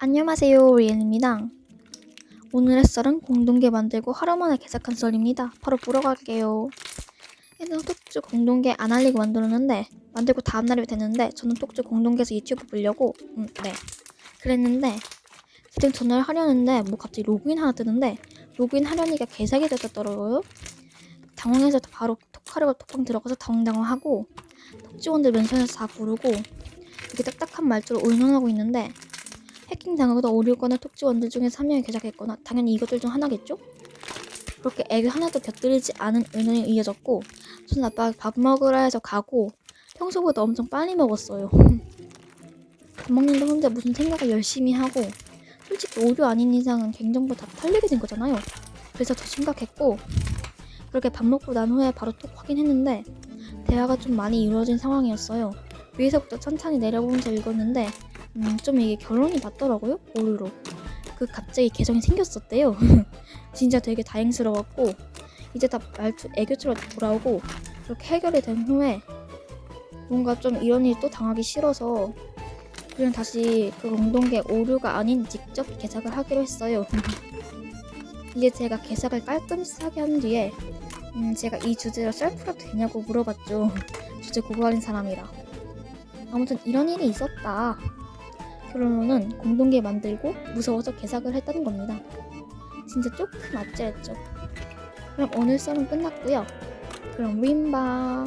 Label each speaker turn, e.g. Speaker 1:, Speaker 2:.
Speaker 1: 안녕하세요 리엔입니다. 오늘의 썰은 공동계 만들고 하루 만에 개작한 썰입니다. 바로 보러 갈게요. 얘는 톡주 공동계 안 알리고 만들었는데 만들고 다음날이 됐는데 저는 톡주 공동계에서 유튜브 보려고 음, 네 그랬는데 지금 전화를 하려는데 뭐 갑자기 로그인 하나 뜨는데 로그인 하려니까 개사기 됐더라고요. 당황해서 바로 톡하려고 톡방 들어가서 당황당황하고 톡지원들 멘션에서 다 부르고 이렇게 딱딱한 말투로 의논하고 있는데 해킹 당하거나 오류거나 톡지원들 중에서 한 명이 개작했거나 당연히 이것들 중 하나겠죠? 그렇게 애교 하나도 곁들이지 않은 의논이 이어졌고 저는 아빠가 밥 먹으라 해서 가고 평소보다 엄청 빨리 먹었어요. 밥 먹는데 혼자 무슨 생각을 열심히 하고 솔직히 오류 아닌 이상은 갱정보 다 털리게 된 거잖아요. 그래서 더 심각했고 그렇게 밥 먹고 난 후에 바로 톡 확인했는데 대화가 좀 많이 이루어진 상황이었어요. 위에서부터 천천히 내려보면서 읽었는데 음, 좀 이게 결론이 났더라고요 오류로. 그 갑자기 계정이 생겼었대요. 진짜 되게 다행스러웠고 이제 다 말투 애교처럼 돌아오고 그렇게 해결이 된 후에 뭔가 좀 이런 일이 또 당하기 싫어서 그냥 다시 그 공동계 오류가 아닌 직접 개작을 하기로 했어요. 이제 제가 개작을 깔끔하게 한 뒤에 음, 제가 이 주제로 셀프라도 되냐고 물어봤죠. 주제 고고하는 사람이라. 아무튼 이런 일이 있었다 결론은 공동계 만들고 무서워서 개작을 했다는 겁니다. 진짜 조금 아찔했죠. 그럼 오늘 썰은 끝났고요. 그럼 윈바